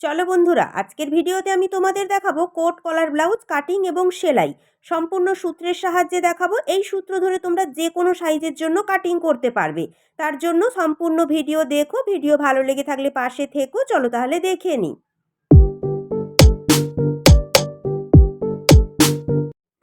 চলো বন্ধুরা, আজকের ভিডিওতে আমি তোমাদের দেখাবো কোট কলার ব্লাউজ, কাটিং এবং সেলাই। সম্পূর্ণ সূত্রের সাহায্যে দেখাবো, এই সূত্র ধরে তোমরা যে কোনো সাইজের জন্য কাটিং করতে পারবে। তার জন্য সম্পূর্ণ ভিডিও দেখো, ভিডিও ভালো লেগে থাকলে পাশে থেকো, চলো তাহলে দেখে নিই।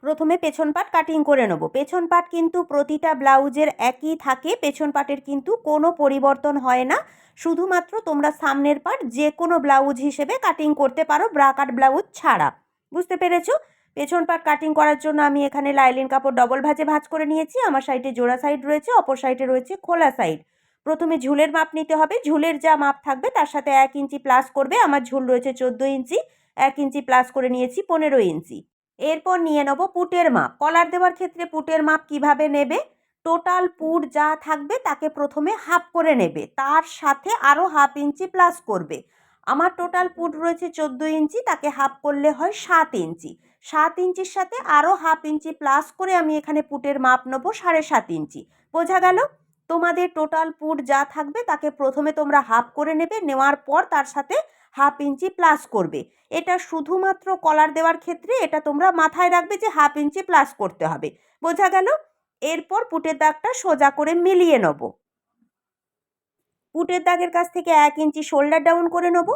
প্রথমে পেছন পাট কাটিং করে নেব। পেছন পাট কিন্তু প্রতিটা ব্লাউজের একই থাকে পেছন পাটের কিন্তু কোনো পরিবর্তন হয় না। শুধুমাত্র তোমরা সামনের পাট যে কোনো ব্লাউজ হিসেবে কাটিং করতে পারো ব্রাকাট ব্লাউজ ছাড়া। বুঝতে পেরেছ? পেছন পাট কাটিং করার জন্য আমি এখানে লাইলিন কাপড় ডবল ভাজে ভাজ করে নিয়েছি। আমার সাইডে জোড়া সাইড রয়েছে, অপর সাইডে রয়েছে খোলা সাইড প্রথমে ঝুলের মাপ নিতে হবে। ঝুলের যা মাপ থাকবে তার সাথে এক ইঞ্চি প্লাস করবে। আমার ঝুল রয়েছে চোদ্দ ইঞ্চি। এক ইঞ্চি প্লাস করে নিয়েছি পনেরো ইঞ্চি। এরপর নিয়ে নেব পুটের মাপ। কলার দেওয়ার ক্ষেত্রে পুটের মাপ কীভাবে নেবে? টোটাল পুট যা থাকবে তাকে প্রথমে হাফ করে নেবে। তার সাথে আরও হাফ ইঞ্চি প্লাস করবে। আমার টোটাল পুট রয়েছে চোদ্দ ইঞ্চি, তাকে হাফ করলে হয় সাত ইঞ্চি। সাত ইঞ্চির সাথে আরও হাফ ইঞ্চি প্লাস করে আমি এখানে পুটের মাপ নেব সাড়ে সাত ইঞ্চি। বোঝা গেল? তোমাদের টোটাল পুট যা থাকবে তাকে প্রথমে তোমরা হাফ করে নেবে, নেওয়ার পর তার সাথে হাফ ইঞ্চি প্লাস করবে। এটা শুধুমাত্র কলার দেওয়ার ক্ষেত্রে এটা তোমরা মাথায় রাখবে যে হাফ ইঞ্চি প্লাস করতে হবে। বোঝা গেল? এরপর পুটের দাগটা সোজা করে মিলিয়ে নেব। পুটের দাগের কাছ থেকে এক ইঞ্চি শোল্ডার ডাউন করে নেব।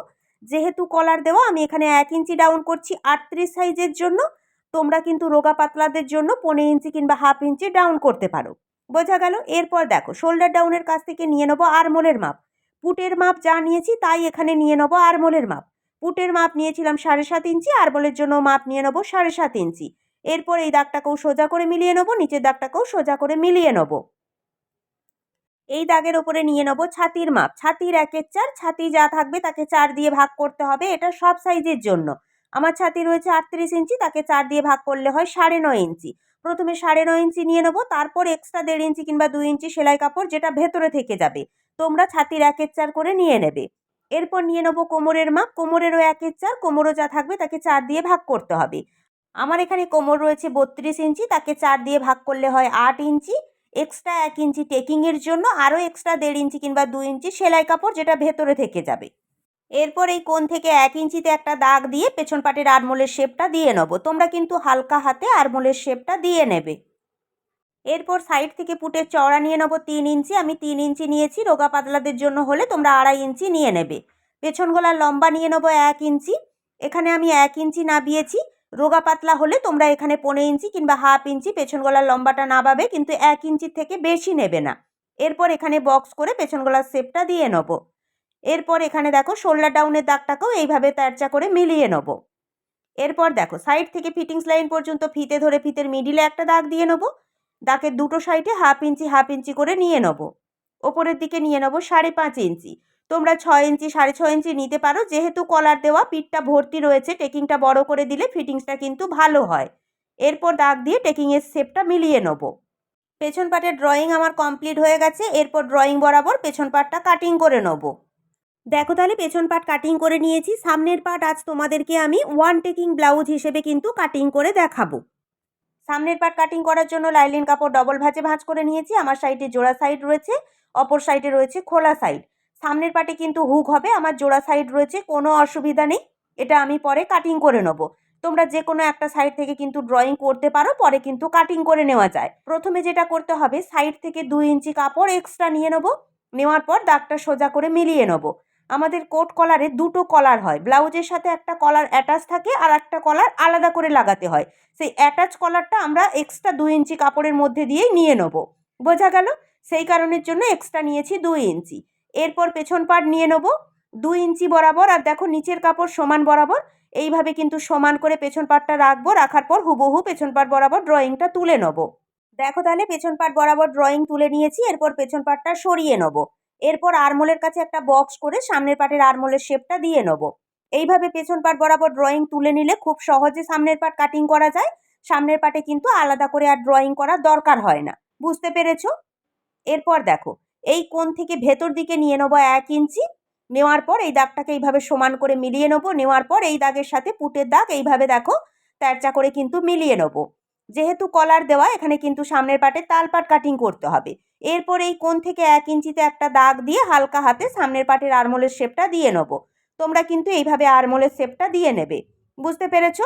যেহেতু কলার দেওয়া, আমি এখানে এক ইঞ্চি ডাউন করছি আটত্রিশ সাইজের জন্য। তোমরা কিন্তু রোগা পাতলাদের জন্য পনেরো ইঞ্চি কিংবা হাফ ইঞ্চি ডাউন করতে পারো। বোঝা গেল? এরপর দেখো শোল্ডার ডাউনের কাছ থেকে নিয়ে নেব আরমোলের মাপ। পুটের মাপ যা নিয়েছি তাই এখানে নিয়ে নেব আরমোলের মাপ। পুটের মাপ নিয়েছিলাম সাড়ে সাত ইঞ্চি, আরমোলের জন্য মাপ নিয়ে নেব সাড়ে সাত ইঞ্চি। এরপর এই দাগটাকেও সোজা করে মিলিয়ে নেব, নিচের দাগটাকেও সোজা করে মিলিয়ে নেব। এই দাগের ওপরে নিয়ে নেব ছাতির মাপ। ছাতির একের চার, ছাতি যা থাকবে তাকে চার দিয়ে ভাগ করতে হবে, এটা সব সাইজের জন্য। আমার ছাতি রয়েছে আটত্রিশ ইঞ্চি, তাকে চার দিয়ে ভাগ করলে হয় সাড়ে নয় ইঞ্চি। প্রথমে সাড়ে নয় ইঞ্চি নিয়ে নেব, তারপর এক্সট্রা দেড় ইঞ্চি কিংবা দুই ইঞ্চি সেলাই কাপড় যেটা ভেতরে থেকে যাবে, তোমরা ছাতির একের চার করে নিয়ে নেবে। এরপর নিয়ে নেব কোমরের মাপ, কোমরেরও একের চার, কোমরও যা থাকবে তাকে চার দিয়ে ভাগ করতে হবে। আমার এখানে কোমর রয়েছে বত্রিশ ইঞ্চি, তাকে চার দিয়ে ভাগ করলে হয় আট ইঞ্চি। এক্সট্রা এক ইঞ্চি টেকিংয়ের জন্য আরও এক্সট্রা দেড় ইঞ্চি কিংবা দু ইঞ্চি সেলাই কাপড় যেটা ভেতরে থেকে যাবে। এরপর এই কোণ থেকে এক ইঞ্চিতে একটা দাগ দিয়ে পেছন পাটের আরমোলের শেপটা দিয়ে নেব। তোমরা কিন্তু হালকা হাতে আরমোলের শেপটা দিয়ে নেবে। এরপর সাইড থেকে পুটের চওড়া নিয়ে নেব তিন ইঞ্চি। আমি তিন ইঞ্চি নিয়েছি, রোগা পাতলাদের জন্য হলে তোমরা আড়াই ইঞ্চি নিয়ে নেবে। পেছন গলার লম্বা নিয়ে নেব এক ইঞ্চি। এখানে আমি এক ইঞ্চি নাবিয়েছি। রোগা পাতলা হলে তোমরা এখানে পনেরো ইঞ্চি কিংবা হাফ ইঞ্চি পেছন গলার লম্বাটা নাবাবে, কিন্তু এক ইঞ্চির থেকে বেশি নেবে না। এরপর এখানে বক্স করে পেছন গলার শেপটা দিয়ে নেব। এরপর এখানে দেখো শোল্ডার ডাউনের দাগটাকেও এইভাবে তারচা করে মিলিয়ে নেব। এরপর দেখো সাইড থেকে ফিটিংস লাইন পর্যন্ত ফিতে ধরে ফিতের মিডিলে একটা দাগ দিয়ে নেব। দাগের দুটো সাইডে হাফ ইঞ্চি হাফ ইঞ্চি করে নিয়ে নেব। ওপরের দিকে নিয়ে নেব সাড়ে পাঁচ ইঞ্চি তোমরা ছয় ইঞ্চি সাড়ে ছয় ইঞ্চি নিতে পারো। যেহেতু কলার দেওয়া, পিঠটা ভর্তি রয়েছে টেকিংটা বড় করে দিলে ফিটিংসটা কিন্তু ভালো হয়। এরপর দাগ দিয়ে টেকিংয়ের শেপটা মিলিয়ে নেব। পেছন পাটের ড্রয়িং আমার কমপ্লিট হয়ে গেছে। এরপর ড্রয়িং বরাবর পেছন পাটটা কাটিং করে নেব। দেখো তাহলে পেছন পাট কাটিং করে নিয়েছি। সামনের পাট আজ তোমাদেরকে আমি ওয়ান টেকিং ব্লাউজ হিসেবে কিন্তু কাটিং করে দেখাবো। সামনের পাট কাটিং করার জন্য লাইলিন কাপড় ডবল ভাঁজে ভাঁজ করে নিয়েছি। আমার সাইডে জোড়া সাইড রয়েছে, অপর সাইডে রয়েছে খোলা সাইড সামনের পাটে কিন্তু হুক হবে, আমার জোড়া সাইড রয়েছে, কোনো অসুবিধা নেই। এটা আমি পরে কাটিং করে নেব। তোমরা যে কোনো একটা সাইড থেকে কিন্তু ড্রয়িং করতে পারো, পরে কিন্তু কাটিং করে নেওয়া যায়। প্রথমে যেটা করতে হবে সাইড থেকে দুই ইঞ্চি কাপড় এক্সট্রা নিয়ে নেব। নেওয়ার পর দাগটা সোজা করে মিলিয়ে নেব। আমাদের কোট কলারে দুটো কলার হয়। ব্লাউজের সাথে একটা কলার অ্যাটাচ থাকে আর একটা কলার আলাদা করে লাগাতে হয়। সেই অ্যাটাচ কলারটা আমরা এক্সট্রা দুই ইঞ্চি কাপড়ের মধ্যে দিয়েই নিয়ে নেব। বোঝা গেল? সেই কারণের জন্য এক্সট্রা নিয়েছি দুই ইঞ্চি। এরপর পেছন পাট নিয়ে নেব। দুই ইঞ্চি বরাবর আর দেখো নিচের কাপড় সমান বরাবর। এইভাবে কিন্তু সমান করে পেছন পাটটা রাখব, রাখার পর হুবহু পেছন পাট বরাবর ড্রয়িংটা তুলে নেব। দেখো তাহলে পেছন পাট বরাবর ড্রয়িং তুলে নিয়েছি, এরপর পেছন পাটটা সরিয়ে নেব। এরপর আরমোলের কাছে একটা বক্স করে সামনের পাটের আরমোলের শেপটা দিয়ে নেব। এইভাবে পেছন পাট বরাবর ড্রয়িং তুলে নিলে খুব সহজে সামনের পাট কাটিং করা যায়। সামনের পাটে কিন্তু আলাদা করে আর ড্রয়িং করার দরকার হয় না। বুঝতে পেরেছ? এরপর দেখো, এই কোণ থেকে ভেতর দিকে নিয়ে নেব এক ইঞ্চি। নেওয়ার পর এই দাগটাকে এইভাবে সমান করে মিলিয়ে নেব। নেওয়ার পর এই দাগের সাথে পুটের দাগ এইভাবে দেখো, তেরচা করে কিন্তু মিলিয়ে নেব। যেহেতু কলার দেওয়া, এখানে কিন্তু সামনের পাটে তালপাট কাটিং করতে হবে। এরপর এই কোণ থেকে এক ইঞ্চিতে একটা দাগ দিয়ে হালকা হাতে সামনের পাটের আরমোলের শেপটা দিয়ে নেব। তোমরা কিন্তু এইভাবে আরমোলের শেপটা দিয়ে নেবে। বুঝতে পেরেছ?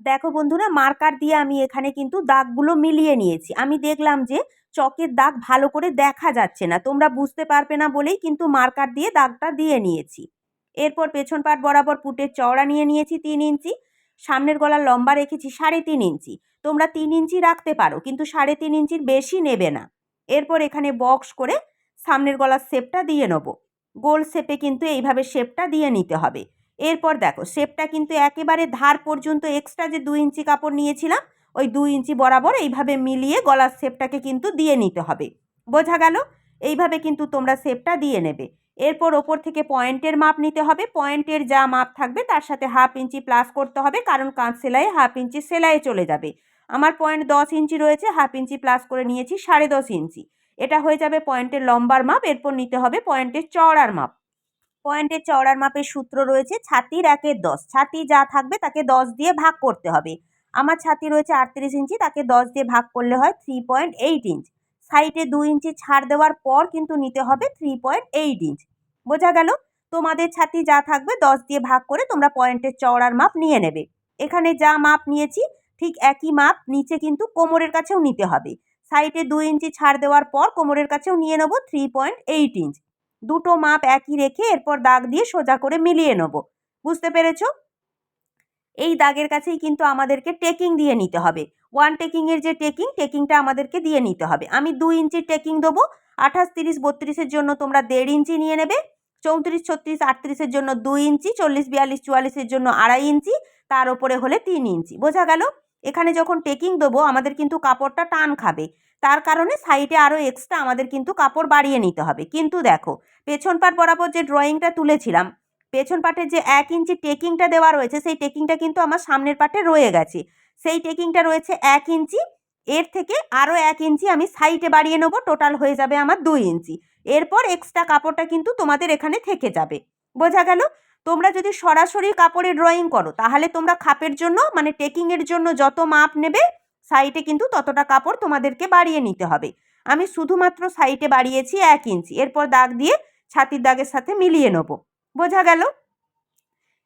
দেখো বন্ধুরা মার্কার দিয়ে আমি এখানে কিন্তু দাগগুলো মিলিয়ে নিয়েছি। আমি দেখলাম যে চকের দাগ ভালো করে দেখা যাচ্ছে না। তোমরা বুঝতে পারবে না বলেই কিন্তু মার্কার দিয়ে দাগটা দিয়ে নিয়েছি। এরপর পেছন পাট বরাবর পুটের চওড়া নিয়ে নিয়েছি তিন ইঞ্চি। সামনের গলার লম্বা রেখেছি সাড়ে তিন ইঞ্চি। তোমরা তিন ইঞ্চি রাখতে পারো, কিন্তু সাড়ে তিন ইঞ্চির বেশি নেবে না। এরপর এখানে বক্স করে সামনের গলার শেপটা দিয়ে নেব। গোল শেপে কিন্তু এইভাবে শেপটা দিয়ে নিতে হবে। এরপর দেখো শেপটা কিন্তু একেবারে ধার পর্যন্ত এক্সট্রা যে দুই ইঞ্চি কাপড় নিয়েছিলাম, ওই দুই ইঞ্চি বরাবর এইভাবে মিলিয়ে গলার শেপটাকে কিন্তু দিয়ে নিতে হবে। বোঝা গেল? এইভাবে কিন্তু তোমরা শেপটা দিয়ে নেবে। এরপর ওপর থেকে পয়েন্টের মাপ নিতে হবে। পয়েন্টের যা মাপ থাকবে, তার সাথে হাফ ইঞ্চি প্লাস করতে হবে, কারণ কাঁচ সেলাই হাফ ইঞ্চি সেলাই চলে যাবে। আমার পয়েন্ট দশ ইঞ্চি রয়েছে হাফ ইঞ্চি প্লাস করে নিয়েছি, সাড়ে দশ ইঞ্চি। এটা হয়ে যাবে পয়েন্টের লম্বার মাপ, এরপর নিতে হবে পয়েন্টের চওড়ার মাপ। পয়েন্টের চওড়ার মাপের সূত্র রয়েছে ছাতির একের দশ। ছাতি যা থাকবে তাকে দশ দিয়ে ভাগ করতে হবে। আমার ছাতি রয়েছে আটত্রিশ ইঞ্চি, তাকে দশ দিয়ে ভাগ করলে হয় থ্রি পয়েন্ট এইট ইঞ্চ। সাইডে দু ইঞ্চি ছাড় দেওয়ার পর কিন্তু নিতে হবে থ্রি পয়েন্ট এইট ইঞ্চ। বোঝা গেল? তোমাদের ছাতি যা থাকবে দশ দিয়ে ভাগ করে তোমরা পয়েন্টের চওড়ার মাপ নিয়ে নেবে। এখানে যা মাপ নিয়েছি ঠিক একই মাপ নিচে কিন্তু কোমরের কাছেও নিতে হবে। সাইডে দু ইঞ্চি ছাড় দেওয়ার পর কোমরের কাছেও নিয়ে নেব থ্রি পয়েন্ট এইট ইঞ্চ দুটো মাপ একই রেখে এরপর দাগ দিয়ে সোজা করে মিলিয়ে নেব। বুঝতে পেরেছ? এই দাগের কাছেই কিন্তু আমাদেরকে টেকিং দিয়ে নিতে হবে। ওয়ান টেকিংয়ের যে টেকিং টেকিংটা আমাদেরকে দিয়ে নিতে হবে। আমি দু ইঞ্চির টেকিং দেবো, আঠাশ, তিরিশ, বত্রিশের জন্য তোমরা দেড় ইঞ্চি নিয়ে নেবে, চৌত্রিশ, ছত্রিশ, আটত্রিশের জন্য দুই ইঞ্চি, চল্লিশ, বিয়াল্লিশ, চুয়াল্লিশের জন্য আড়াই ইঞ্চি, তার ওপরে হলে তিন ইঞ্চি। বোঝা গেল? এখানে যখন টেকিং দেবো, আমাদের কিন্তু কাপড়টা টান খাবে। তার কারণে সাইডে আরও এক্সট্রা আমাদের কিন্তু কাপড় বাড়িয়ে নিতে হবে। কিন্তু দেখো, পেছন পাট বরাবর যে ড্রয়িংটা তুলেছিলাম, পেছন পাটের যে এক ইঞ্চি টেকিংটা দেওয়া রয়েছে, সেই টেকিংটা কিন্তু আমার সামনের পাটে রয়ে গেছে। সেই টেকিংটা রয়েছে এক ইঞ্চি এর থেকে আরও এক ইঞ্চি আমি সাইডে বাড়িয়ে নেব টোটাল হয়ে যাবে আমার দুই ইঞ্চি এরপর এক্সট্রা কাপড়টা কিন্তু তোমাদের এখানে থেকে যাবে। বোঝা গেল? তোমরা যদি সরাসরি কাপড়ে ড্রয়িং করো, তাহলে তোমরা খাপের জন্য মানে টেকিংয়ের জন্য যত মাপ নেবে সাইডে কিন্তু ততটা কাপড় তোমাদেরকে বাড়িয়ে নিতে হবে। আমি শুধুমাত্র সাইটে বাড়িয়েছি এক ইঞ্চি এরপর দাগ দিয়ে ছাতির দাগের সাথে মিলিয়ে নেব। বোঝা গেল?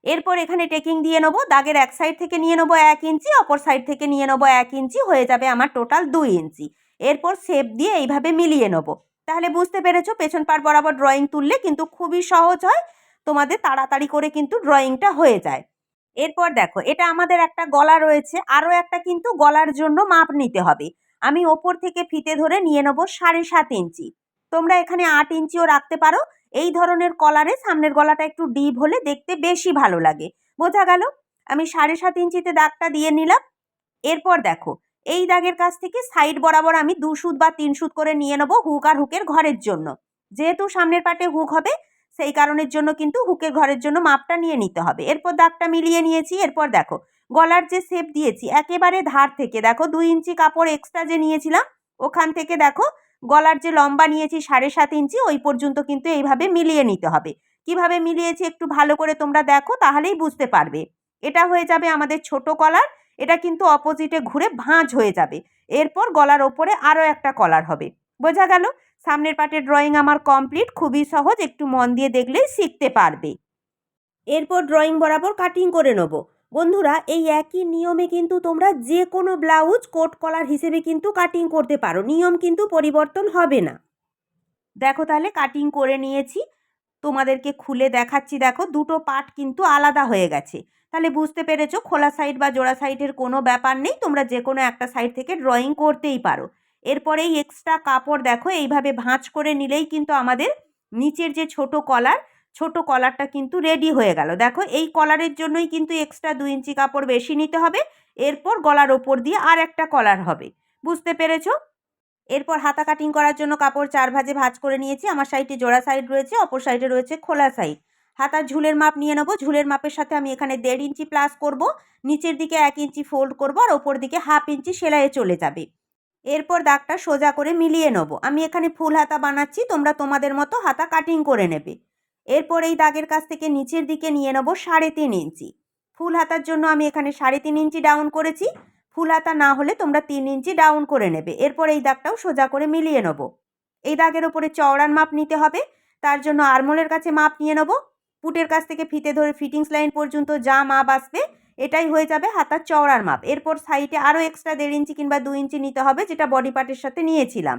এরপর এখানে টেকিং দিয়ে নেব, দাগের এক সাইড থেকে নিয়ে নেব এক ইঞ্চি অপর সাইড থেকে নিয়ে নেব এক ইঞ্চি হয়ে যাবে আমার টোটাল দুই ইঞ্চি এরপর শেপ দিয়ে এইভাবে মিলিয়ে নেব। তাহলে বুঝতে পেরেছ, পেছন পাট বরাবর ড্রয়িং তুললে কিন্তু খুবই সহজ হয়। তোমাদের তাড়াতাড়ি করে কিন্তু ড্রয়িংটা হয়ে যায়। এরপর দেখো, এটা আমাদের একটা গলা রয়েছে, আরও একটা কিন্তু গলার জন্য মাপ নিতে হবে। আমি ওপর থেকে ফিতে ধরে নিয়ে নেব সাড়ে সাত ইঞ্চি। তোমরা এখানে আট ইঞ্চিও রাখতে পারো। এই ধরনের কলারে সামনের গলাটা একটু ডিপ হলে দেখতে বেশি ভালো লাগে। বোঝা গেল? আমি সাড়ে সাত ইঞ্চিতে দাগটা দিয়ে নিলাম। এরপর দেখো, এই দাগের কাছ থেকে সাইড বরাবর আমি দু সুদ বা তিন সুদ করে নিয়ে নেব হুক আর হুকের ঘরের জন্য। যেহেতু সামনের পাটে হুক হবে সেই কারণের জন্য কিন্তু হুকের ঘরের জন্য মাপটা নিয়ে নিতে হবে। এরপর দাগটা মিলিয়ে নিয়েছি, এরপর দেখো, গলার যে শেপ দিয়েছি, একেবারে ধার থেকে, দেখো, দুই ইঞ্চি কাপড় এক্সট্রা যে নিয়েছিলাম, ওখান থেকে দেখো, গলার যে লম্বা নিয়েছি সাড়ে সাত ইঞ্চি, ওই পর্যন্ত কিন্তু এইভাবে মিলিয়ে নিতে হবে। কীভাবে মিলিয়েছি একটু ভালো করে তোমরা দেখো, তাহলেই বুঝতে পারবে। এটা হয়ে যাবে আমাদের ছোট কলার, এটা কিন্তু অপোজিটে ঘুরে ভাঁজ হয়ে যাবে। এরপর গলার ওপরে আরও একটা কলার হবে। বোঝা গেল? সামনের পাটের ড্রয়িং আমার কমপ্লিট খুবই সহজ, একটু মন দিয়ে দেখলেই শিখতে পারবে। এরপর ড্রয়িং বরাবর কাটিং করে নেব। বন্ধুরা, এই একই নিয়মে কিন্তু তোমরা যে কোনো ব্লাউজ কোট কলার হিসেবে কিন্তু কাটিং করতে পারো। নিয়ম কিন্তু পরিবর্তন হবে না। দেখো তাহলে কাটিং করে নিয়েছি। তোমাদেরকে খুলে দেখাচ্ছি, দেখো, দুটো পার্ট কিন্তু আলাদা হয়ে গেছে। তাহলে বুঝতে পেরেছ, খোলা সাইড বা জোড়া সাইডের কোনো ব্যাপার নেই, তোমরা যে কোনো একটা সাইড থেকে ড্রয়িং করতেই পারো। এরপরে এই এক্সট্রা কাপড় দেখো, এইভাবে ভাঁজ করে নিলেই কিন্তু আমাদের নিচের যে ছোট কলার ছোট কলারটা কিন্তু রেডি হয়ে গেল। দেখো, এই কলারের জন্যই কিন্তু এক্সট্রা দু ইঞ্চি কাপড় বেশি নিতে হবে। এরপর গলার ওপর দিয়ে আর একটা কলার হবে। বুঝতে পেরেছ? এরপর হাতা কাটিং করার জন্য কাপড় চার ভাজে ভাজ করে নিয়েছি। আমার সাইডে জোড়া সাইড রয়েছে, অপর সাইডে রয়েছে খোলা সাইড হাতার ঝুলের মাপ নিয়ে নেব। ঝুলের মাপের সাথে আমি এখানে দেড় ইঞ্চি প্লাস করব। নিচের দিকে এক ইঞ্চি ফোল্ড করব আর ওপর দিকে হাফ ইঞ্চি সেলাইয়ে চলে যাবে। এরপর দাগটা সোজা করে মিলিয়ে নেব। আমি এখানে ফুল হাতা বানাচ্ছি, তোমরা তোমাদের মতো হাতা কাটিং করে নেবে। এরপর এই দাগের কাছ থেকে নিচের দিকে নিয়ে নেব সাড়ে তিন ইঞ্চি। ফুল হাতার জন্য আমি এখানে সাড়ে তিন ইঞ্চি ডাউন করেছি। ফুল হাতা না হলে তোমরা তিন ইঞ্চি ডাউন করে নেবে। এরপর এই দাগটাও সোজা করে মিলিয়ে নেব। এই দাগের ওপরে চওড়ার মাপ নিতে হবে। তার জন্য আরমোলের কাছে মাপ নিয়ে নেব। পুটের কাছ থেকে ফিতে ধরে ফিটিংস লাইন পর্যন্ত যা মাপ আসবে এটাই হয়ে যাবে হাতার চওড়ার মাপ। এরপর সাইডে আরও এক্সট্রা দেড় ইঞ্চি কিংবা দু ইঞ্চি নিতে হবে, যেটা বডি পার্টের সাথে নিয়েছিলাম।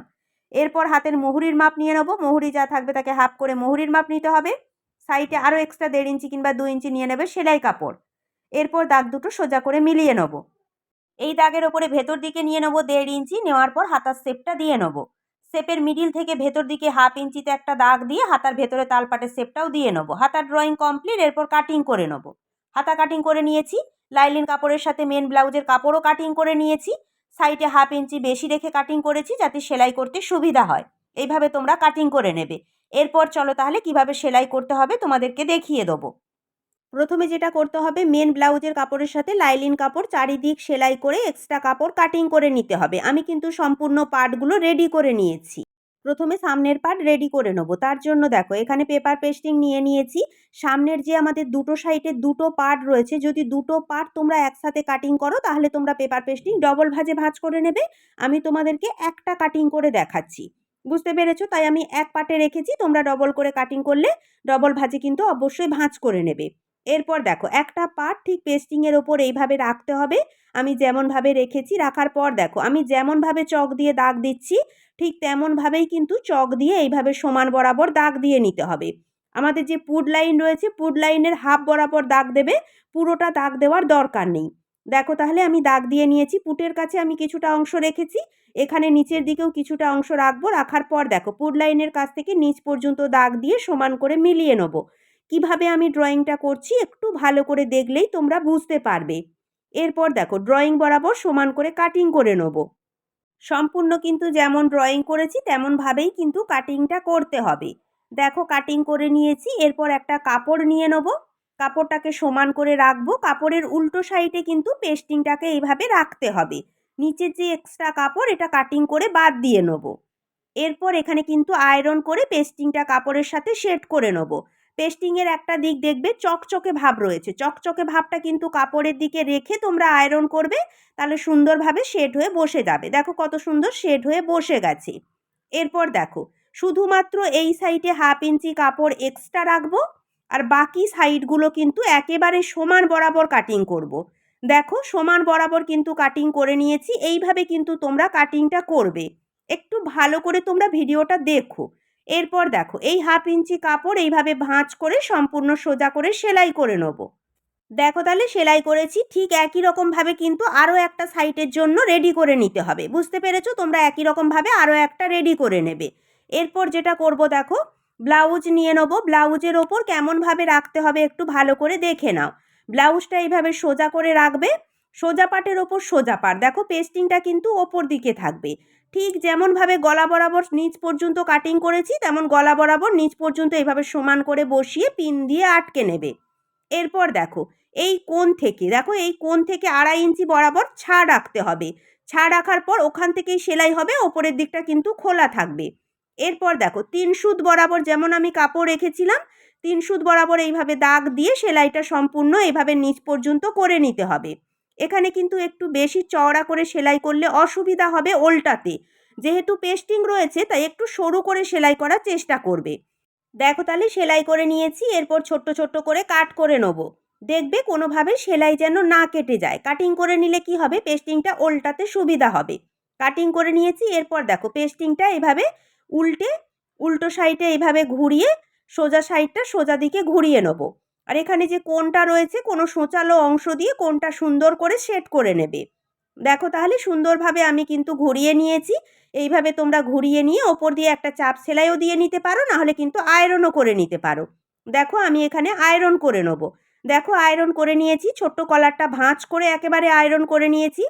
এরপর হাতের মুহুরির মাপ নিয়ে নেব, মুহুরি যা থাকবে তাকে হাফ করে মুহুরির মাপ নিতে হবে। সাইডে আরও এক্সট্রা দেড় ইঞ্চি কিংবা দু ইঞ্চি নিয়ে নেবে সেলাই কাপড়। এরপর দাগ দুটো সোজা করে মিলিয়ে নেব। এই দাগের ওপরে ভেতর দিকে নিয়ে নেব দেড় ইঞ্চি, নেওয়ার পর হাতার শেপটা দিয়ে নেব। শেপের মিডিল থেকে ভেতর দিকে হাফ ইঞ্চিতে একটা দাগ দিয়ে হাতার ভেতরে তালপাটের শেপটাও দিয়ে নেব। হাতার ড্রয়িং কমপ্লিট এরপর কাটিং করে নেব। হাতা কাটিং করে নিয়েছি, লাইলিন কাপড়ের সাথে মেন ব্লাউজের কাপড়ও কাটিং করে নিয়েছি সাইডে হাফ ইঞ্চি বেশি রেখে কাটিং করেছি যাতে সেলাই করতে সুবিধা হয়। এইভাবে তোমরা কাটিং করে নেবে। এরপর চলো তাহলে কীভাবে সেলাই করতে হবে তোমাদেরকে দেখিয়ে দেবো। প্রথমে যেটা করতে হবে মেন ব্লাউজের কাপড়ের সাথে লাইলিন কাপড় চারিদিক সেলাই করে এক্সট্রা কাপড় কাটিং করে নিতে হবে। আমি কিন্তু সম্পূর্ণ পার্টগুলো রেডি করে নিয়েছি। প্রথমে সামনের পার্ট রেডি করে নেব। তার জন্য দেখো, এখানে পেপার পেস্টিং নিয়ে নিয়েছি। সামনের যে আমাদের দুটো সাইডে দুটো পার্ট রয়েছে, যদি দুটো পার্ট তোমরা একসাথে কাটিং করো, তাহলে তোমরা পেপার পেস্টিং ডবল ভাজে ভাঁজ করে নেবে। আমি তোমাদেরকে একটা কাটিং করে দেখাচ্ছি। বুঝতে পেরেছ? তাই আমি এক পার্টে রেখেছি, তোমরা ডবল করে কাটিং করলে ডবল ভাজে কিন্তু অবশ্যই ভাঁজ করে নেবে। এরপর দেখো, একটা পার্ট ঠিক পেস্টিংয়ের ওপর এইভাবে রাখতে হবে। আমি যেমনভাবে রেখেছি, রাখার পর দেখো, আমি যেমনভাবে চক দিয়ে দাগ দিচ্ছি ঠিক তেমনভাবেই কিন্তু চক দিয়ে এইভাবে সমান বরাবর দাগ দিয়ে নিতে হবে। আমাদের যে পুড লাইন রয়েছে, পুড লাইনের হাফ বরাবর দাগ দেবে, পুরোটা দাগ দেওয়ার দরকার নেই। দেখো তাহলে আমি দাগ দিয়ে নিয়েছি, পুটের কাছে আমি কিছুটা অংশ রেখেছি, এখানে নিচের দিকেও কিছুটা অংশ রাখব, রাখার পর দেখো পুড লাইনের কাছ থেকে নিচ পর্যন্ত দাগ দিয়ে সমান করে মিলিয়ে নেব। কীভাবে আমি ড্রয়িংটা করছি একটু ভালো করে দেখলেই তোমরা বুঝতে পারবে। এরপর দেখো ড্রয়িং বরাবর সমান করে কাটিং করে নেব। সম্পূর্ণ কিন্তু যেমন ড্রয়িং করেছি তেমনভাবেই কিন্তু কাটিংটা করতে হবে। দেখো কাটিং করে নিয়েছি, এরপর একটা কাপড় নিয়ে নেব। কাপড়টাকে সমান করে রাখব। কাপড়ের উল্টো সাইডে কিন্তু পেস্টিংটাকে এইভাবে রাখতে হবে। নিচের যে এক্সট্রা কাপড়, এটা কাটিং করে বাদ দিয়ে নেব। এরপর এখানে কিন্তু আয়রন করে পেস্টিংটা কাপড়ের সাথে সেট করে নেব। পেস্টিংয়ের একটা দিক দেখবে, চকচকে ভাব রয়েছে। চকচকে ভাবটা কিন্তু কাপড়ের দিকে রেখে তোমরা আয়রন করবে, তাহলে সুন্দরভাবে শেড হয়ে বসে যাবে। দেখো কত সুন্দর শেড হয়ে বসে গেছে। এরপর দেখো, শুধুমাত্র এই সাইডে হাফ ইঞ্চি কাপড় এক্সট্রা রাখব, আর বাকি সাইডগুলো কিন্তু একেবারে সমান বরাবর কাটিং করব। দেখো, সমান বরাবর কিন্তু কাটিং করে নিয়েছি, এইভাবে কিন্তু তোমরা কাটিংটা করবে। একটু ভালো করে তোমরা ভিডিওটা দেখো। এরপর দেখো, এই হাফ ইঞ্চি কাপড় এইভাবে ভাঁজ করে সম্পূর্ণ সোজা করে সেলাই করে নেব। দেখো তাহলে সেলাই করেছি, ঠিক একই রকমভাবে কিন্তু আরও একটা সাইটের জন্য রেডি করে নিতে হবে। বুঝতে পেরেছ? তোমরা একই রকমভাবে আরও একটা রেডি করে নেবে। এরপর যেটা করব দেখো, ব্লাউজ নিয়ে নেব। ব্লাউজের ওপর কেমনভাবে রাখতে হবে একটু ভালো করে দেখে নাও। ব্লাউজটা এইভাবে সোজা করে রাখবে। সোজা পাটের ওপর সোজা পাট। দেখো, পেস্টিংটা কিন্তু ওপর দিকে থাকবে। ঠিক যেমনভাবে গলা বরাবর নিচ পর্যন্ত কাটিং করেছি, তেমন গলা বরাবর নিচ পর্যন্ত এইভাবে সমান করে বসিয়ে পিন দিয়ে আটকে নেবে। এরপর দেখো, এই কোণ থেকে, দেখো এই কোণ থেকে আড়াই ইঞ্চি বরাবর ছাড় রাখতে হবে। ছাড় রাখার পর ওখান থেকেই সেলাই হবে, ওপরের দিকটা কিন্তু খোলা থাকবে। এরপর দেখো, তিন সুদ বরাবর যেমন আমি কাপড় রেখেছিলাম, তিন সুদ বরাবর এইভাবে দাগ দিয়ে সেলাইটা সম্পূর্ণ এইভাবে নিচ পর্যন্ত করে নিতে হবে। এখানে কিন্তু একটু বেশি চওড়া করে সেলাই করলে অসুবিধা হবে ওল্টাতে। যেহেতু পেস্টিং রয়েছে, তাই একটু সরু করে সেলাই করার চেষ্টা করবে। দেখো তাহলে, সেলাই করে নিয়েছি, এরপর ছোট্ট ছোট্ট করে কাট করে নেব। দেখবে কোনোভাবে সেলাই যেন না কেটে যায়। কাটিং করে নিলে কি হবে? পেস্টিংটা ওল্টাতে সুবিধা হবে। কাটিং করে নিয়েছি, এরপর দেখো পেস্টিংটা এভাবে উল্টে, উল্টো সাইডে এইভাবে ঘুরিয়ে, সোজা সাইডটা সোজা দিকে ঘুরিয়ে নেব। আর এখানে যে কোনটা রয়েছে, কোনো সোঁচালো অংশ দিয়ে কোনটা সুন্দর করে সেট করে নেবে। দেখো তাহলে সুন্দরভাবে আমি কিন্তু ঘুরিয়ে নিয়েছি। এইভাবে তোমরা ঘুরিয়ে নিয়ে ওপর দিয়ে একটা চাপ সেলাইও দিয়ে নিতে পারো, নাহলে কিন্তু আয়রনও করে নিতে পারো। দেখো আমি এখানে আয়রন করে নেব। দেখো আয়রন করে নিয়েছি, ছোট্ট কলারটা ভাঁজ করে একেবারে আয়রন করে নিয়েছি।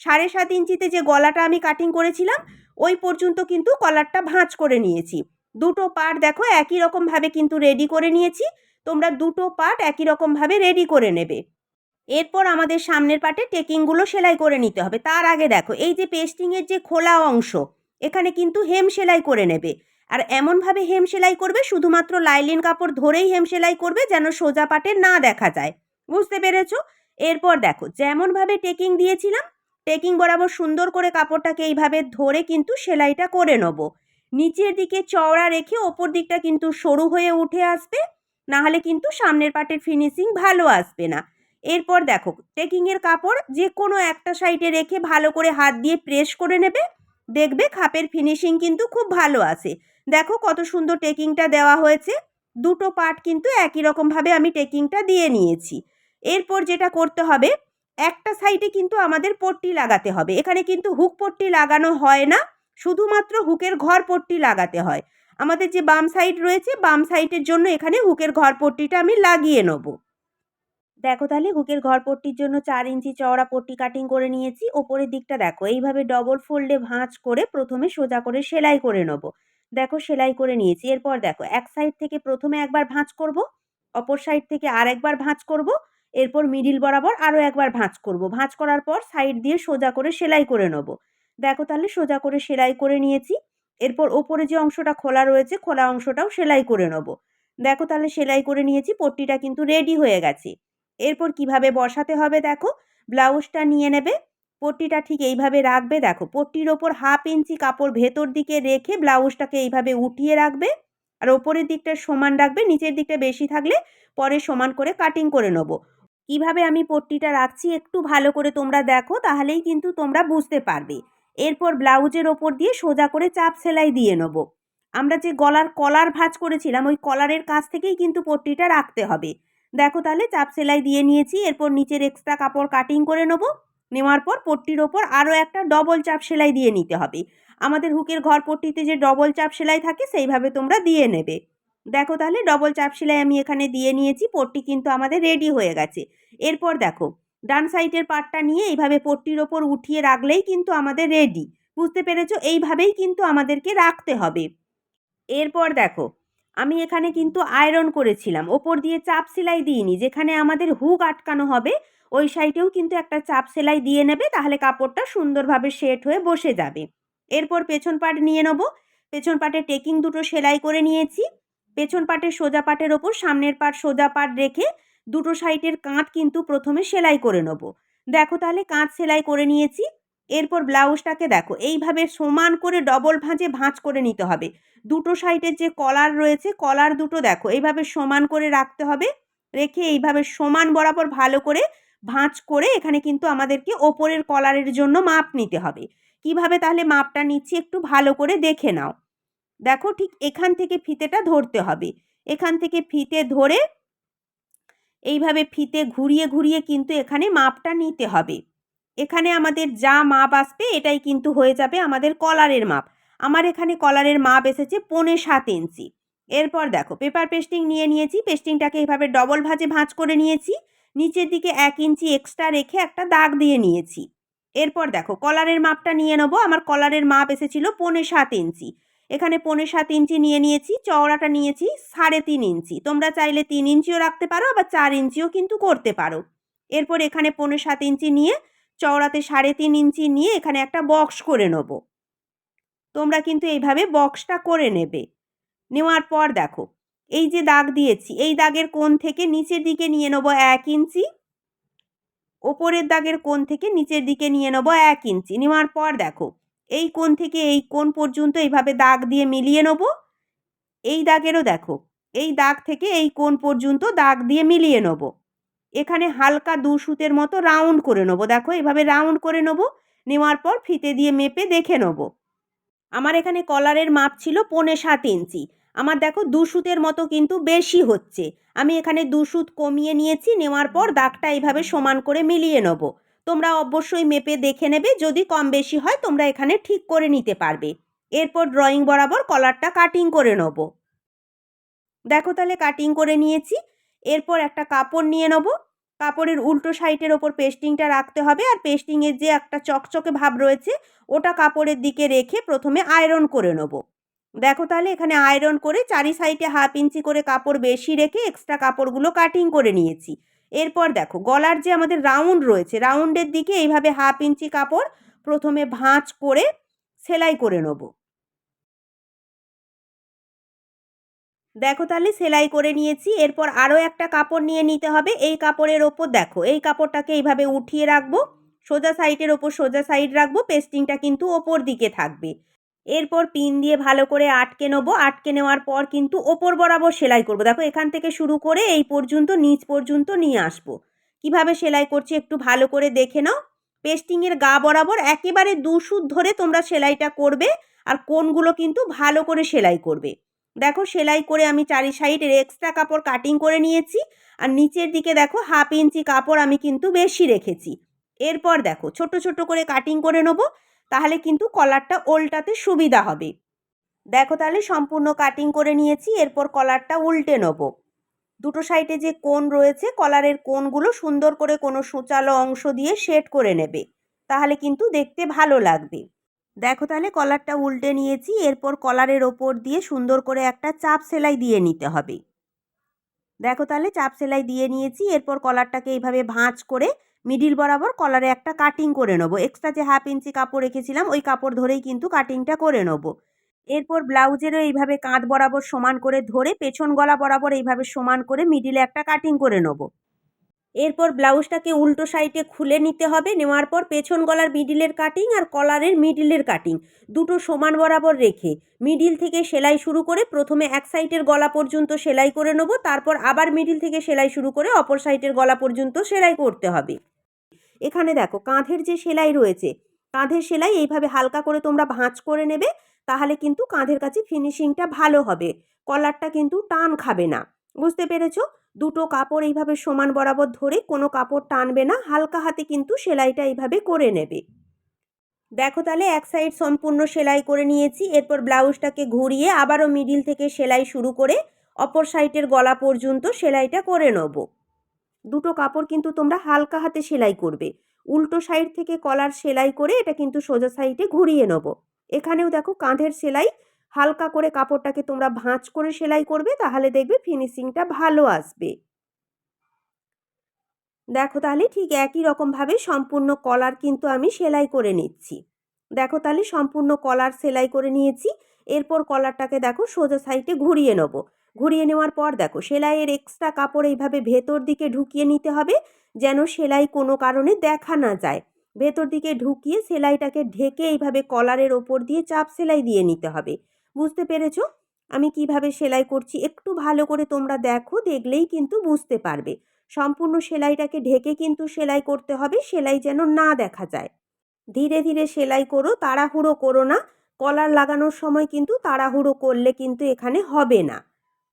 সাড়ে সাত ইঞ্চিতে যে গলাটা আমি কাটিং করেছিলাম, ওই পর্যন্ত কিন্তু কলারটা ভাঁজ করে নিয়েছি। দুটো পার দেখো একই রকমভাবে কিন্তু রেডি করে নিয়েছি। তোমরা দুটো পার্ট একই রকমভাবে রেডি করে নেবে। এরপর আমাদের সামনের পার্টে টেকিংগুলো সেলাই করে নিতে হবে। তার আগে দেখো, এই যে পেস্টিংয়ের যে খোলা অংশ, এখানে কিন্তু হেম সেলাই করে নেবে। আর এমনভাবে হেম সেলাই করবে, শুধুমাত্র লাইলিন কাপড় ধরেই হেম সেলাই করবে, যেন সোজা পাটে না দেখা যায়। বুঝতে পেরেছ? এরপর দেখো, যেমনভাবে টেকিং দিয়েছিলাম টেকিং বরাবর সুন্দর করে কাপড়টাকে এইভাবে ধরে কিন্তু সেলাইটা করে নেব। নিচের দিকে চওড়া রেখে ওপর দিকটা কিন্তু সরু হয়ে উঠে আসবে। নাহলে কিন্তু সামনের পাটের ফিনিশিং ভালো আসবে না। এরপর দেখো টেকিংয়ের কাপড় যে কোনো একটা সাইডে রেখে ভালো করে হাত দিয়ে প্রেস করে নেবে, দেখবে খাপের ফিনিশিং কিন্তু খুব ভালো আসে দেখো কত সুন্দর টেকিংটা দেওয়া হয়েছে, দুটো পার্ট কিন্তু একই রকমভাবে আমি টেকিংটা দিয়ে নিয়েছি। এরপর যেটা করতে হবে, একটা সাইডে কিন্তু আমাদের পট্টি লাগাতে হবে। এখানে কিন্তু হুক পট্টি লাগানো হয় না, শুধুমাত্র হুকের ঘর পট্টি লাগাতে হয়। আমাদের যে বাম সাইড রয়েছে, বাম সাইডের জন্য এখানে হুকের ঘর পট্টিটা আমি লাগিয়ে নেব। দেখো তাহলে হুকের ঘর পট্টির জন্য চার ইঞ্চি চওড়া পট্টি কাটিং করে নিয়েছি। ওপরের দিকটা দেখো, এইভাবে ডবল ফোল্ডে ভাঁজ করে প্রথমে সোজা করে সেলাই করে নেব। দেখো সেলাই করে নিয়েছি। এরপর দেখো, এক সাইড থেকে প্রথমে একবার ভাঁজ করব, অপর সাইড থেকে আর একবার ভাঁজ করব, এরপর মিডিল বরাবর আরও একবার ভাঁজ করব। ভাঁজ করার পর সাইড দিয়ে সোজা করে সেলাই করে নেব। দেখো তাহলে সোজা করে সেলাই করে নিয়েছি। এরপর ওপরে যে অংশটা খোলা রয়েছে, খোলা অংশটাও সেলাই করে নেব। দেখো তাহলে সেলাই করে নিয়েছি, পট্টিটা কিন্তু রেডি হয়ে গেছে। এরপর কীভাবে বসাতে হবে দেখো, ব্লাউজটা নিয়ে নেবে, পট্টিটা ঠিক এইভাবে রাখবে, দেখো পট্টির ওপর হাফ ইঞ্চি কাপড় ভেতর দিকে রেখে ব্লাউজটাকে এইভাবে উঠিয়ে রাখবে, আর ওপরের দিকটা সমান রাখবে, নিচের দিকটা বেশি থাকলে পরে সমান করে কাটিং করে নেব। কীভাবে আমি পট্টিটা রাখছি একটু ভালো করে তোমরা দেখো, তাহলেই কিন্তু তোমরা বুঝতে পারবে। এরপর ব্লাউজের ওপর দিয়ে সোজা করে চাপ সেলাই দিয়ে নেব। আমরা যে গলার কলার ভাঁজ করেছিলাম, ওই কলারের কাছ থেকেই কিন্তু পট্টিটা রাখতে হবে। দেখো তাহলে, চাপ সেলাই দিয়ে নিয়েছি, এরপর নিচের এক্সট্রা কাপড় কাটিং করে নেব। নেওয়ার পর পট্টির ওপর আরও একটা ডবল চাপ সেলাই দিয়ে নিতে হবে। আমাদের হুকের ঘর পট্টিতে যে ডবল চাপ সেলাই থাকে, সেইভাবে তোমরা দিয়ে নেবে। দেখো তাহলে ডবল চাপ সেলাই আমি এখানে দিয়ে নিয়েছি, পট্টি কিন্তু আমাদের রেডি হয়ে গেছে। এরপর দেখো ডান সাইডের পাটটা নিয়ে এইভাবে পট্টির ওপর উঠিয়ে রাখলেই কিন্তু আমাদের রেডি বুঝতে পেরেছ? এইভাবেই কিন্তু আমাদেরকে রাখতে হবে। এরপর দেখো, আমি এখানে কিন্তু আয়রন করেছিলাম। ওপর দিয়ে চাপ সেলাই দিইনি। যেখানে আমাদের হুক আটকানো হবে, ওই সাইডেও কিন্তু একটা চাপ সেলাই দিয়ে নেবে, তাহলে কাপড়টা সুন্দরভাবে সেট হয়ে বসে যাবে। এরপর পেছন পাট নিয়ে নেব। পেছন পাটে টেকিং দুটো সেলাই করে নিয়েছি। পেছন পাটের সোজা পাটের ওপর সামনের পাট সোজা পাট রেখে দুটো সাইডের কাঁধ কিন্তু প্রথমে সেলাই করে নেব। দেখো তাহলে কাঁধ সেলাই করে নিয়েছি, এরপর ব্লাউজটাকে দেখো, এইভাবে সমান করে ডবল ভাঁজে ভাঁজ করে নিতে হবে। দুটো সাইডের যে কলার রয়েছে কলার দুটো দেখো, এইভাবে সমান করে রাখতে হবে, রেখে এইভাবে সমান বরাবর ভালো করে ভাঁজ করে এখানে কিন্তু আমাদেরকে ওপরের কলারের জন্য মাপ নিতে হবে। কীভাবে তাহলে মাপটা নিচ্ছি একটু ভালো করে দেখে নাও। দেখো ঠিক এখান থেকে ফিতেটা ধরতে হবে। এখান থেকে ফিতে ধরে এইভাবে ফিতে ঘুরিয়ে ঘুরিয়ে কিন্তু এখানে মাপটা নিতে হবে। এখানে আমাদের যা মাপ আসবে এটাই কিন্তু হয়ে যাবে আমাদের কলারের মাপ। আমার এখানে কলারের মাপ এসেছে পৌনে সাত ইঞ্চি। এরপর দেখো, পেপার পেস্টিং নিয়ে নিয়েছি, পেস্টিংটাকে এইভাবে ডবল ভাজে ভাঁজ করে নিয়েছি। নিচের দিকে এক ইঞ্চি এক্সট্রা রেখে একটা দাগ দিয়ে নিয়েছি। এরপর দেখো, কলারের মাপটা নিয়ে নেব। আমার কলারের মাপ এসেছিল পৌনে সাত ইঞ্চি। এখানে পৌনে সাত ইঞ্চি নিয়ে নিয়েছি, চওড়াটা নিয়েছি সাড়ে তিন ইঞ্চি। তোমরা চাইলে তিন ইঞ্চিও রাখতে পারো, আবার চার ইঞ্চিও কিন্তু করতে পারো। এরপর এখানে পৌনে সাত ইঞ্চি নিয়ে, চওড়াতে সাড়ে তিন ইঞ্চি নিয়ে এখানে একটা বক্স করে নেব। তোমরা কিন্তু এইভাবে বক্সটা করে নেবে। নেওয়ার পর দেখো, এই যে দাগ দিয়েছি, এই দাগের কোণ থেকে নিচের দিকে নিয়ে নেব এক ইঞ্চি, ওপরের দাগের কোণ থেকে নিচের দিকে নিয়ে নেব এক ইঞ্চি। নেওয়ার পর দেখো এই কোণ থেকে এই কোণ পর্যন্ত এইভাবে দাগ দিয়ে মিলিয়ে নেব। এই দাগেরও দেখো, এই দাগ থেকে এই কোণ পর্যন্ত দাগ দিয়ে মিলিয়ে নেব। এখানে হালকা দু সুতের মতো রাউন্ড করে নেব। দেখো, এভাবে রাউন্ড করে নেব, নেওয়ার পর ফিতে দিয়ে মেপে দেখে নেব। আমার এখানে কলারের মাপ ছিল পৌনে সাত ইঞ্চি। আমার দেখো, দু সুতের মতো কিন্তু বেশি হচ্ছে। আমি এখানে দু সুত কমিয়ে নিয়েছি, নেওয়ার পর দাগটা এইভাবে সমান করে মিলিয়ে নেব। তোমরা অবশ্যই মেপে দেখে নেবে, যদি কম বেশি হয় তোমরা এখানে ঠিক করে নিতে পারবে। এরপর ড্রয়িং বরাবর কলারটা কাটিং করে নেব। দেখো তাহলে কাটিং করে নিয়েছি। এরপর একটা কাপড় নিয়ে নেব। কাপড়ের উল্টো সাইডের ওপর পেস্টিংটা রাখতে হবে আর পেস্টিংয়ের যে একটা চকচকে ভাব রয়েছে, ওটা কাপড়ের দিকে রেখে প্রথমে আয়রন করে নেব। দেখো তাহলে এখানে আয়রন করে চারি সাইডে হাফ ইঞ্চি করে কাপড় বেশি রেখে এক্সট্রা কাপড়গুলো কাটিং করে নিয়েছি। এরপর দেখো, গলার যে আমাদের রাউন্ড রয়েছে রাউন্ডের দিকে এইভাবে হাফ ইঞ্চি কাপড় প্রথমে ভাঁজ করে সেলাই করে নেব। দেখো তাহলে সেলাই করে নিয়েছি, এরপর আরও একটা কাপড় নিয়ে নিতে হবে। এই কাপড়ের ওপর দেখো, এই কাপড়টাকে এইভাবে উঠিয়ে রাখব, সোজা সাইডের ওপর সোজা সাইড রাখব পেস্টিংটা কিন্তু ওপর দিকে থাকবে। এরপর পিন দিয়ে ভালো করে আটকে নেব। আটকে নেওয়ার পর কিন্তু ওপর বরাবর সেলাই করব। দেখো, এখান থেকে শুরু করে এই পর্যন্ত, নিচ পর্যন্ত নিয়ে আসব। কীভাবে সেলাই করছি একটু ভালো করে দেখে নাও। পেস্টিংয়ের গা বরাবর একেবারে দু সুত ধরে তোমরা সেলাইটা করবে আর কোনগুলো কিন্তু ভালো করে সেলাই করবে। দেখো, সেলাই করে আমি চারি সাইডের এক্সট্রা কাপড় কাটিং করে নিয়েছি আর নিচের দিকে দেখো হাফ ইঞ্চি কাপড় আমি কিন্তু বেশি রেখেছি। এরপর দেখো, ছোট ছোট করে কাটিং করে নেব। তাহলে কিন্তু কলারটা ওল্টাতে সুবিধা হবে। দেখো তাহলে সম্পূর্ণ কাটিং করে নিয়েছি, এরপর কলারটা উল্টে নেব। দুটো সাইডে যে কোণ রয়েছে কলারের কোণগুলো সুন্দর করে কোনো সূচালো অংশ দিয়ে শেড করে নেবে, তাহলে কিন্তু দেখতে ভালো লাগবে। দেখো তাহলে কলারটা উল্টে নিয়েছি, এরপর কলারের ওপর দিয়ে সুন্দর করে একটা চাপ সেলাই দিয়ে নিতে হবে। দেখো তাহলে চাপ সেলাই দিয়ে নিয়েছি, এরপর কলারটাকে এইভাবে ভাঁজ করে মিডিল বরাবর কলারে একটা কাটিং করে নেব। এক্সট্রা যে হাফ ইঞ্চি কাপড় রেখেছিলাম, ওই কাপড় ধরেই কিন্তু কাটিংটা করে নেব। এরপর ব্লাউজেরও এইভাবে কাঁধ বরাবর সমান করে ধরে, পেছন গলা বরাবর এইভাবে সমান করে মিডিলে একটা কাটিং করে নেব। এরপর ব্লাউজটাকে উল্টো সাইডে খুলে নিতে হবে। নেওয়ার পর পেছন গলার মিডিলের কাটিং আর কলারের মিডিলের কাটিং দুটো সমান বরাবর রেখে মিডিল থেকে সেলাই শুরু করে প্রথমে এক সাইডের গলা পর্যন্ত সেলাই করে নেব। তারপর আবার মিডিল থেকে সেলাই শুরু করে অপর সাইডের গলা পর্যন্ত সেলাই করতে হবে। এখানে দেখো, কাঁধের যে সেলাই রয়েছে, কাঁধের সেলাই এইভাবে হালকা করে তোমরা ভাঁজ করে নেবে, তাহলে কিন্তু কাঁধের কাছে ফিনিশিংটা ভালো হবে। কলারটা কিন্তু টান খাবে না। বুঝতে পেরেছ? দুটো কাপড় এইভাবে সমান বরাবর ধরে কোনো কাপড় টানবে না, হালকা হাতে কিন্তু সেলাইটা এইভাবে করে নেবে। দেখো তাহলে এক সাইড সম্পূর্ণ সেলাই করে নিয়েছি, এরপর ব্লাউজটাকে ঘুরিয়ে আবারও মিডিল থেকে সেলাই শুরু করে অপর সাইডের গলা পর্যন্ত সেলাইটা করে নেব। দুটো কাপড় কিন্তু তোমরা হালকা হাতে সেলাই করবে, উল্টো সাইড থেকে কলার সেলাই করে এটা কিন্তু সোজা সাইডে ঘুরিয়ে নেব। এখানেও দেখো কাঁধের সেলাই হালকা করে কাপড়টাকে তোমরা ভাঁজ করে সেলাই করবে, তাহলে দেখবে ফিনিশিংটা ভালো আসবে। দেখো তাহলে ঠিক একই রকমভাবে সম্পূর্ণ কলার কিন্তু আমি সেলাই করে নিচ্ছি। দেখো তাহলে সম্পূর্ণ কলার সেলাই করে নিয়েছি, এরপর কলারটাকে দেখো সোজা সাইডে ঘুরিয়ে নেব। ঘুরিয়ে নেওয়ার পর দেখো সেলাইয়ের এক্সট্রা কাপড় এইভাবে ভেতর দিকে ঢুকিয়ে নিতে হবে, যেন সেলাই কোনো কারণে দেখা না যায়। ভেতর দিকে ঢুকিয়ে সেলাইটাকে ঢেকে এইভাবে কলারের ওপর দিয়ে চাপ সেলাই দিয়ে নিতে হবে। বুঝতে পেরেছ? আমি কীভাবে সেলাই করছি একটু ভালো করে তোমরা দেখো, দেখলেই কিন্তু বুঝতে পারবে। সম্পূর্ণ সেলাইটাকে ঢেকে কিন্তু সেলাই করতে হবে, সেলাই যেন না দেখা যায়। ধীরে ধীরে সেলাই করো, তাড়াহুড়ো করো না। কলার লাগানোর সময় কিন্তু তাড়াহুড়ো করলে কিন্তু এখানে হবে না।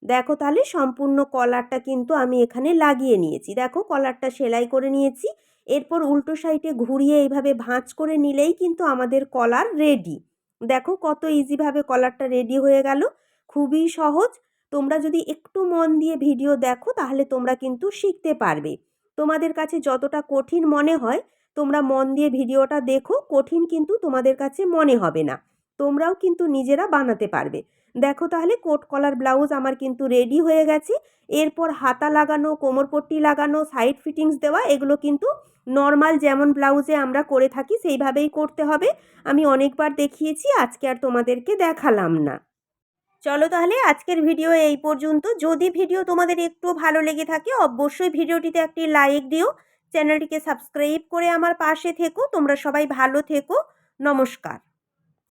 দেখো তাহলে, সম্পূর্ণ কলারটা কিন্তু আমি এখানে লাগিয়ে নিয়েছি। দেখো কলারটা সেলাই করে নিয়েছি। এরপর উল্টো সাইডে ঘুরিয়ে এইভাবে ভাঁজ করে নিলেই কিন্তু আমাদের কলার রেডি। দেখো কত ইজিভাবে কলারটা রেডি হয়ে গেল। খুবই সহজ। তোমরা যদি একটু মন দিয়ে ভিডিও দেখো, তাহলে তোমরা কিন্তু শিখতে পারবে। তোমাদের কাছে যতটা কঠিন মনে হয়, তোমরা মন দিয়ে ভিডিওটা দেখো। কঠিন কিন্তু তোমাদের কাছে মনে হবে না। তোমরাও কিন্তু নিজেরা বানাতে পারবে। দেখো তাহলে কোট কলার ব্লাউজ আমার কিন্তু রেডি হয়ে গেছে। এরপর হাতা লাগানো কোমরপট্টি লাগানো সাইড ফিটিংস দেওয়া, এগুলো কিন্তু নর্মাল যেমন ব্লাউজে আমরা করে থাকি সেইভাবেই করতে হবে। আমি অনেকবার দেখিয়েছি, আজকে আর তোমাদেরকে দেখালাম না। চলো তাহলে আজকের ভিডিও এই পর্যন্ত। যদি ভিডিও তোমাদের একটু ভালো লেগে থাকে, অবশ্যই ভিডিওটিতে একটি লাইক দিও। চ্যানেলটিকে সাবস্ক্রাইব করে আমার পাশে থেকো। তোমরা সবাই ভালো থেকো। নমস্কার।